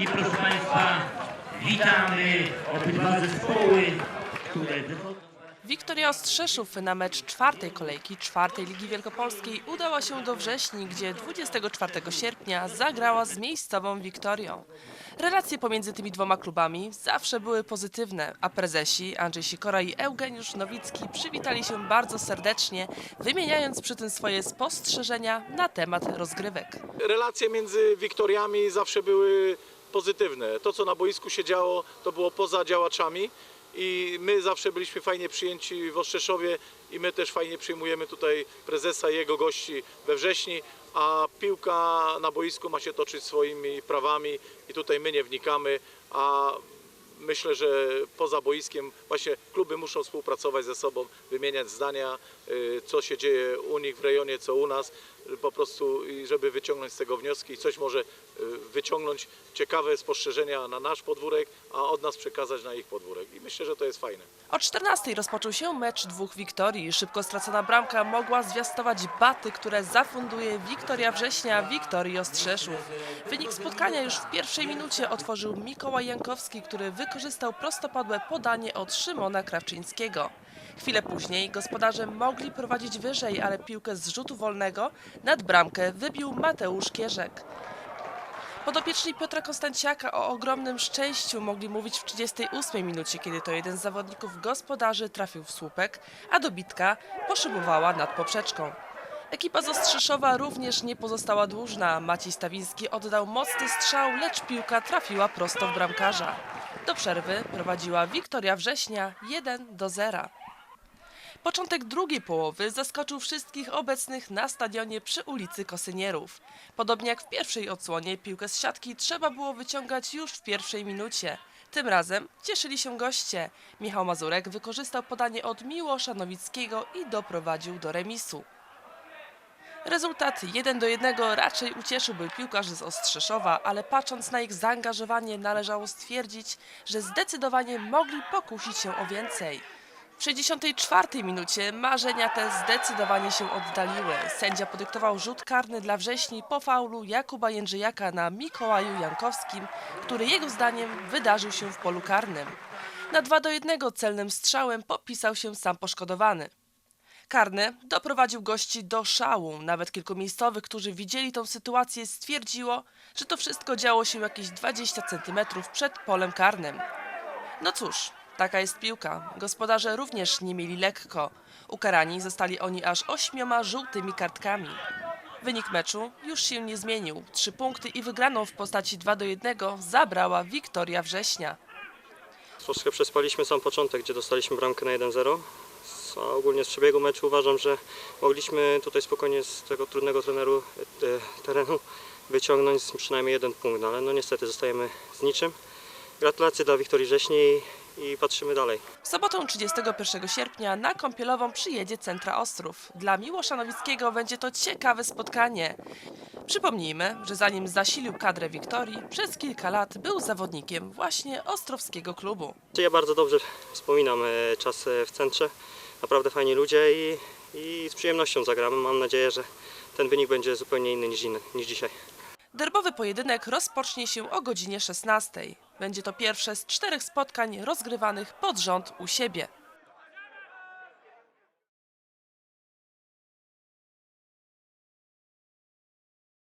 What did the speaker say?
I proszę Państwa, witamy obydwa zespoły, które wychodzą. Wiktoria Ostrzeszów na mecz czwartej kolejki czwartej Ligi Wielkopolskiej udała się do Wrześni, gdzie 24 sierpnia zagrała z miejscową Wiktorią. Relacje pomiędzy tymi dwoma klubami zawsze były pozytywne, a prezesi Andrzej Sikora i Eugeniusz Nowicki przywitali się bardzo serdecznie, wymieniając przy tym swoje spostrzeżenia na temat rozgrywek. relacje między Wiktoriami zawsze były pozytywne. To, co na boisku się działo, to było poza działaczami i my zawsze byliśmy fajnie przyjęci w Ostrzeszowie i my też fajnie przyjmujemy tutaj prezesa i jego gości we wrześni, a piłka na boisku ma się toczyć swoimi prawami i tutaj my nie wnikamy, a myślę, że poza boiskiem właśnie kluby muszą współpracować ze sobą, wymieniać zdania, y, co się dzieje u nich w rejonie, co u nas, po prostu żeby wyciągnąć z tego wnioski i coś może y, wyciągnąć ciekawe spostrzeżenia na nasz podwórek, a od nas przekazać na ich podwórek. I myślę, że to jest fajne. O 14 rozpoczął się mecz dwóch Wiktorii. Szybko stracona bramka mogła zwiastować baty, które zafunduje Wiktoria Września Wiktorii Ostrzeszów. Wynik spotkania już w pierwszej minucie otworzył Mikołaj Jankowski, który wykorzystał prostopadłe podanie od Szymona Krawczyńskiego. Chwilę później gospodarze mogli prowadzić wyżej, ale piłkę z rzutu wolnego nad bramkę wybił Mateusz Kierzek. Podopieczni Piotra Konstanciaka o ogromnym szczęściu mogli mówić w 38 minucie, kiedy to jeden z zawodników gospodarzy trafił w słupek, a dobitka poszybowała nad poprzeczką. Ekipa z również nie pozostała dłużna. Maciej Stawiński oddał mocny strzał, lecz piłka trafiła prosto w bramkarza. Do przerwy prowadziła Wiktoria Września 1 do 0. Początek drugiej połowy zaskoczył wszystkich obecnych na stadionie przy ulicy Kosynierów. Podobnie jak w pierwszej odsłonie, piłkę z siatki trzeba było wyciągać już w pierwszej minucie. Tym razem cieszyli się goście. Michał Mazurek wykorzystał podanie od Miłosza Nowickiego i doprowadził do remisu. Rezultat 1 do 1 raczej ucieszyłby piłkarzy z Ostrzeszowa, ale patrząc na ich zaangażowanie należało stwierdzić, że zdecydowanie mogli pokusić się o więcej. W 64 minucie marzenia te zdecydowanie się oddaliły. Sędzia podyktował rzut karny dla wrześni po faulu Jakuba Jędrzejaka na Mikołaju Jankowskim, który jego zdaniem wydarzył się w polu karnym. Na 2 do 1 celnym strzałem popisał się sam poszkodowany. Karny doprowadził gości do szału. Nawet kilku miejscowych, którzy widzieli tą sytuację, stwierdziło, że to wszystko działo się jakieś 20 centymetrów przed polem karnym. No cóż, taka jest piłka. Gospodarze również nie mieli lekko. Ukarani zostali oni aż ośmioma żółtymi kartkami. Wynik meczu już się nie zmienił. Trzy punkty i wygraną w postaci 2 do 1 zabrała Wiktoria Września. Troszkę przespaliśmy sam początek, gdzie dostaliśmy bramkę na 1-0. A ogólnie z przebiegu meczu uważam, że mogliśmy tutaj spokojnie z tego trudnego treneru, e, terenu wyciągnąć przynajmniej jeden punkt, no ale no niestety zostajemy z niczym. Gratulacje dla Wiktorii Rześni i, patrzymy dalej. W sobotę 31 sierpnia na Kąpielową przyjedzie Centra Ostrów. Dla Miłosza Nowickiego będzie to ciekawe spotkanie. Przypomnijmy, że zanim zasilił kadrę Wiktorii, przez kilka lat był zawodnikiem właśnie ostrowskiego klubu. Ja bardzo dobrze wspominam e, czas e, w centrze. Naprawdę fajni ludzie i, i z przyjemnością zagramy. Mam nadzieję, że ten wynik będzie zupełnie inny niż, inny, niż dzisiaj. Derbowy pojedynek rozpocznie się o godzinie 16. Będzie to pierwsze z czterech spotkań rozgrywanych pod rząd u siebie.